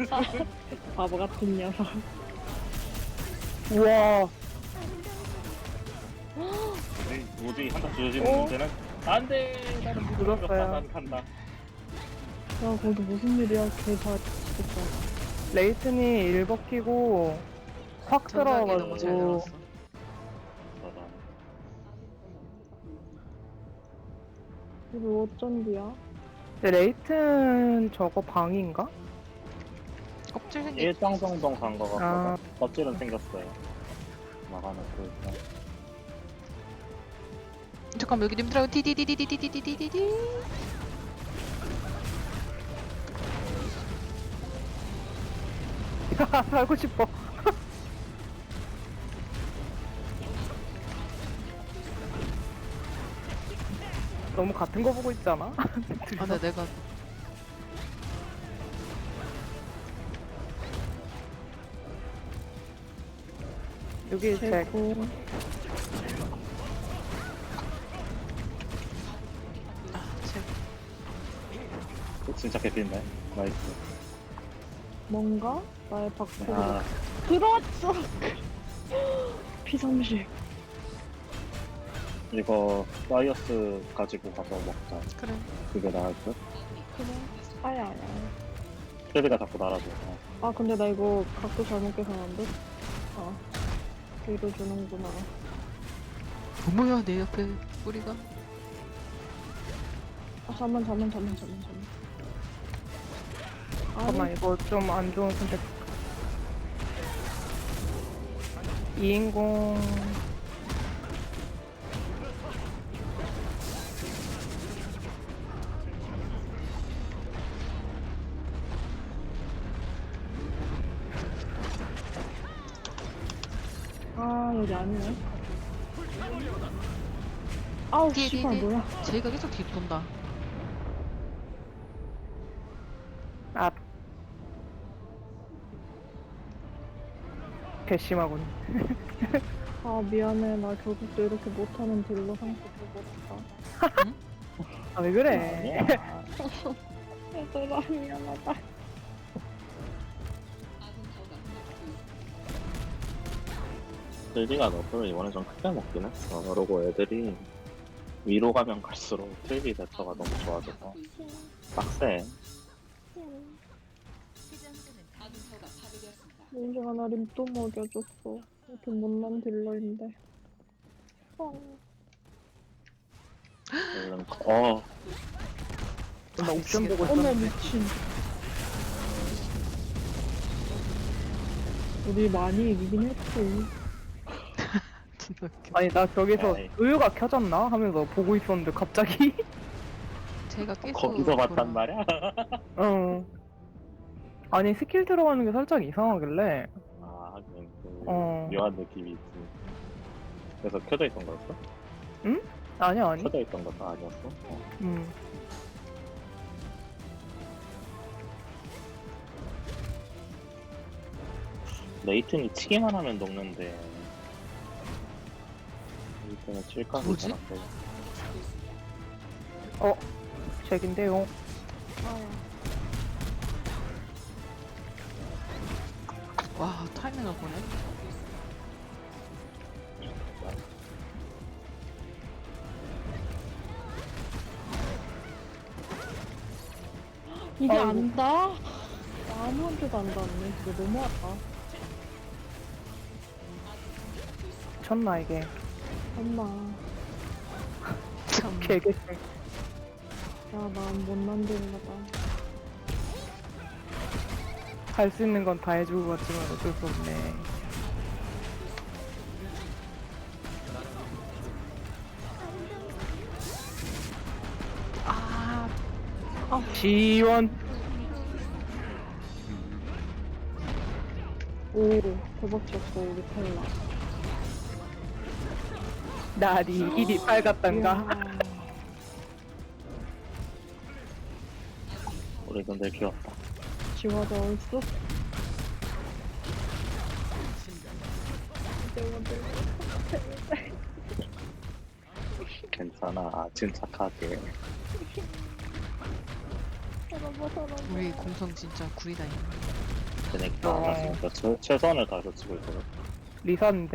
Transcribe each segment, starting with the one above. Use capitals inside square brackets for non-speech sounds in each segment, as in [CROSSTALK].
[LAUGHS] 바보 같은 녀석. 우와 에이, 뭐지 한타 주어지는 어? 문제는 안돼 나는 죽었어요. 무조건 난 간다 야, 거기 무슨 일이야? 개잘 죽겠다. 레이튼이 일 벗기고 확 전작이 너무 잘 들어가가지고 들었어. 이거 어쩐디야? 근데 레이튼 저거 방인가? 껍질 생긴 일정정동 간거 같고 아. 껍질은 생겼어요. 막아놓고 일단 잠깐만 여기 님들하고 디디디디디디디디디디 [LAUGHS] 살고 싶어. [LAUGHS] 너무 같은 거 보고 있잖아. [LAUGHS] 아 근데 내가 여기. 아 제, 진짜 개피인데 나이스 뭔가? 나의 박수를 아 들어왔어! [LAUGHS] P30. 이거 사이어스 가지고 가서 먹자 그래 그게 나을 듯 그래. 아야, 아야. 테드가 자꾸 날아줘 어. 아, 근데 나 이거 각도 잘못 계산한데? 아. 뒤로 주는구나. 어머야 내 옆에 뿌리가 아, 잠만, 잠만, 잠만, 잠만, 잠만. 잠깐만 이거 좀 안 좋은 선택 2인공 아, 여기 아니네. 아우, 뒤에, 씨발, 뒤에, 뒤에. 뭐야. 제이가 계속 뒤 돈다 아 괘씸하군 [LAUGHS] 아, 미안해. 나 결국도 이렇게 못하는 딜러 상태 줘버렸다. 아 왜 그래 얘들아, 미안하다. [LAUGHS] 트레비가 너프를 이번에 좀 크게 먹긴 했어 그러고 애들이 위로 가면 갈수록 트레비 대처가 너무 좋아져서 빡세 민주가 나림또 먹여줬어. 이렇게 못난 딜러인데. 어. 얼른 어나 옵션 보고 어머, 있었는데 미친. 우리 많이 이기긴 했지. 아니 나 저기서 에이. 의유가 켜졌나 하면서 보고 있었는데 갑자기 [LAUGHS] 제가 계속 거기서 봤단. 말이야 [LAUGHS] 어 아니 스킬 들어가는 게 살짝 이상하길래 아 하긴 그 어. 묘한 느낌이 있지 그래서 켜져 있던 거였어? 아니 아니 켜져 있던 것도 아니었어? 어. 음. 레이튼이 치기만 하면 녹는데 레이튼은 칠각이 뭐지? 잘안 돼. 어 잭인데요. 와 타이밍을 보네 이게 아이고. 안 닿아? 아무한테도 안 닿네. 진짜 너무하다. 쳤나 이게 엄마. [LAUGHS] 참 개개쎄 야, 난 못난 딜러다. 할 수 있는 건 다 해주고 갔지만 어쩔 수 없네 아 지원 오, 대박 쳤어, 우리 텔라. 날이 일이 빨갛단가 이야. [LAUGHS] 우리 근데 귀엽다 지화자 얼쑤? 괜찮아 침착하게. 우리 공성 진짜 구리다니 그니까 어. 나 진짜 최, 최선을 다해서 치고 있거든 리사인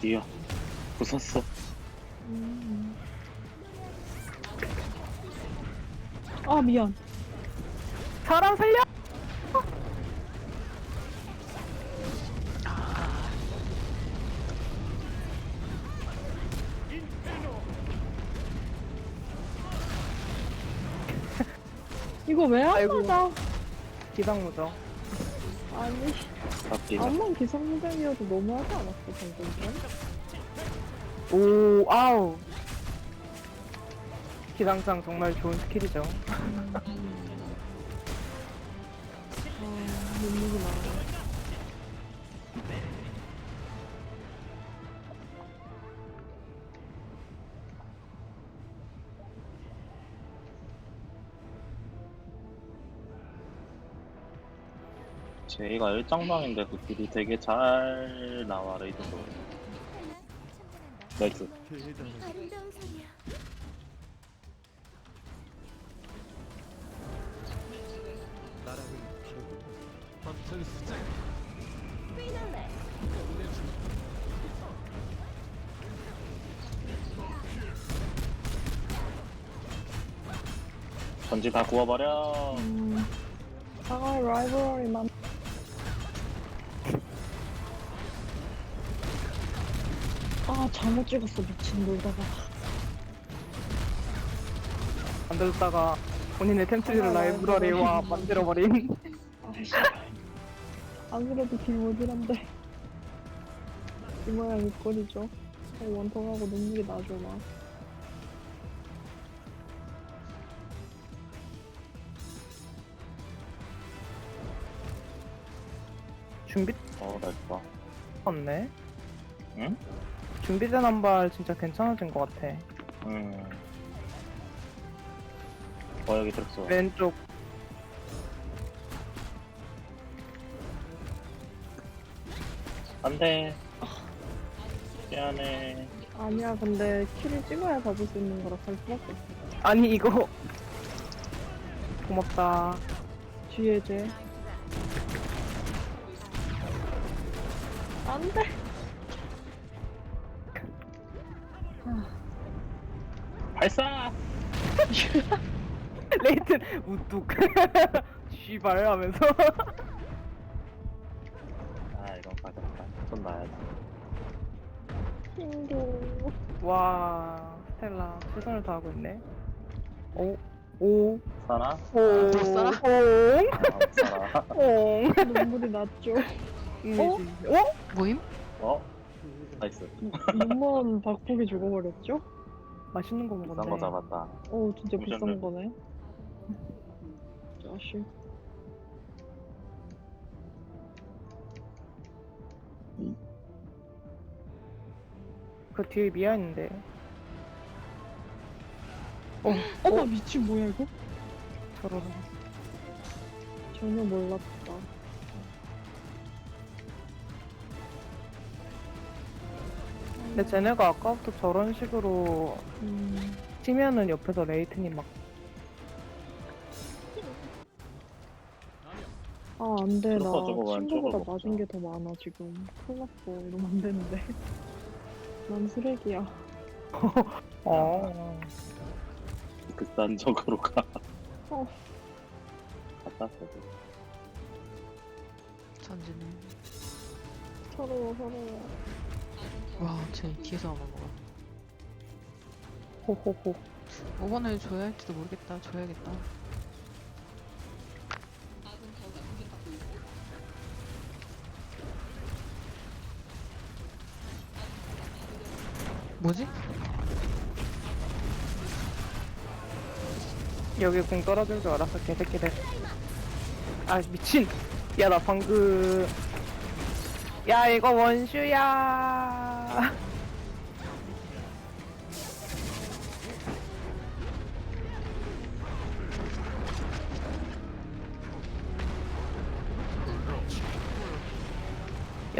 데. 이야 부쉈어 음. 아 미안. 사람 살려! 이거 왜안 아이고. 맞아? 기상 무죠. 아니 잡기가 암만 기성무장이어도 너무하지 않았어 방금 전? 오, 아우. 기상장 정말 좋은 스킬이죠. 아 눈물이 나. 제이가 일장방인데 그 길이 되게 잘 나와 레이든도 나이스. 전지 다 구워버려 음, 사과의 라이브러리만. 잘못 찍었어 미친 놀다가. 만들다가 본인의 템트리를 아, 라이브러리와 라이브러리. 만들어버린. 아이씨. 안 그래도 길모질한데. 이 모양. 어, 원통하고 눈물이 나죠 막. 준비 어 나이스다 없네. 응? 준비된 한발 진짜 괜찮아진 것 같아. 음. 어 여기 들었어 왼쪽 안 돼 미안해 아니야 근데 키를 찍어야 잡을 수 있는 거라 갈 수밖에 없어. 아니 이거 고맙다. 뒤에 쟤. 안 돼. 발사 [LAUGHS] 레이튼 우뚝 [LAUGHS] 씨발 하면서 아 이건 가졌다 손 놔야지 친구. 와 스텔라 최선을 다하고 있네. 오 오. 사나? 살아? 옹. 아 사나 [LAUGHS] 옹. 눈물이 났죠. 이미지. 어? 모임? 어? 나이스 눈먼 박폭이 죽어버렸죠? 맛있는 거 먹었네. 비싼 거 잡았다 어 진짜 무슨 비싼 일? 거네. 자식. 그 뒤에 미아 있는데. 어, 어머 미친 뭐야 이거? 저런. 전혀 몰랐다. 근데 쟤네가 아까부터 저런 식으로 음, 치면은 옆에서 레이튼이 막 아 안 돼 나 저거 저거 왼쪽으로 친구보다. 맞은 게 더 많아 지금. 큰일 났어 이러면 안 되는데. [LAUGHS] 난 쓰레기야. 어. 극단적으로 가 어. 갔다 왔어 전지는. 서러워 서러워. 와, 쟤 뒤에서 오는 거야. 호호호. 5번을 줘야 할지도 모르겠다. 줘야겠다. 뭐지? 여기 공 떨어질 줄 알았어 개새끼들. 아 미친. 야 나 방금. 야 이거 원슈야.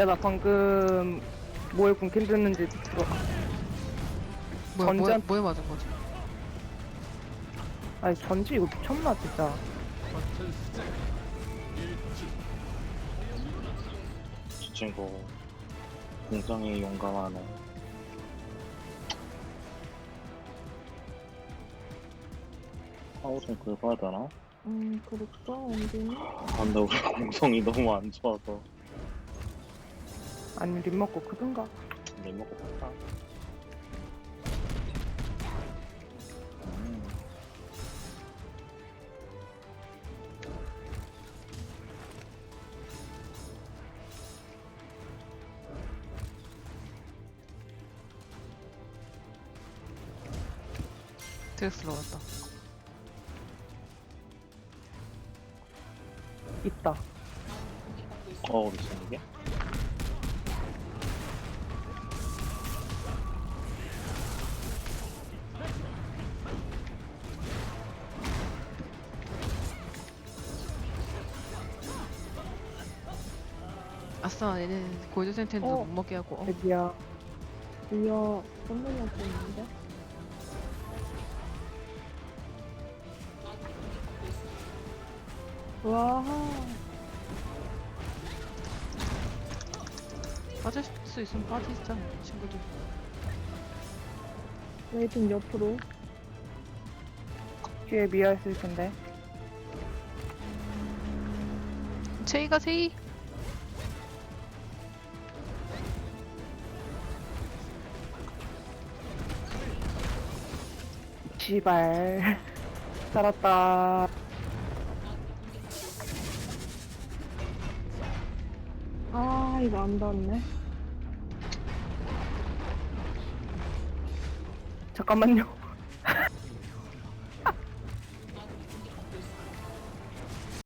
야 나 방금 뭐에 궁캔 됐는지 들어. 뭐야, 뭐야, 전전- 뭐에 맞은 거지? 아니 전지 이거 미쳤나 진짜 이 친구 굉장히 용감하네. 하우sen 긁어야 되나? 음, 그럴까, 언제는? 아, 근데 우리 공성이 너무 안 좋아서 아니면 립 먹고 크든가 못 먹고 갈까? 음. 드레스 들어갔다. 있다 어 무슨 이게? 아싸, 얘는 골드 센텐도 어. 못 먹게 하고. 어, 애기야 이야, 선물이 없었는데? 와, 빠질 수 있으면 빠지자, 친구들. 레이튼 옆으로. 뒤에 미아 있을 텐데 제이가 세이. 지발. [LAUGHS] 살았다. 아, 이거 안 닿네. 잠깐만요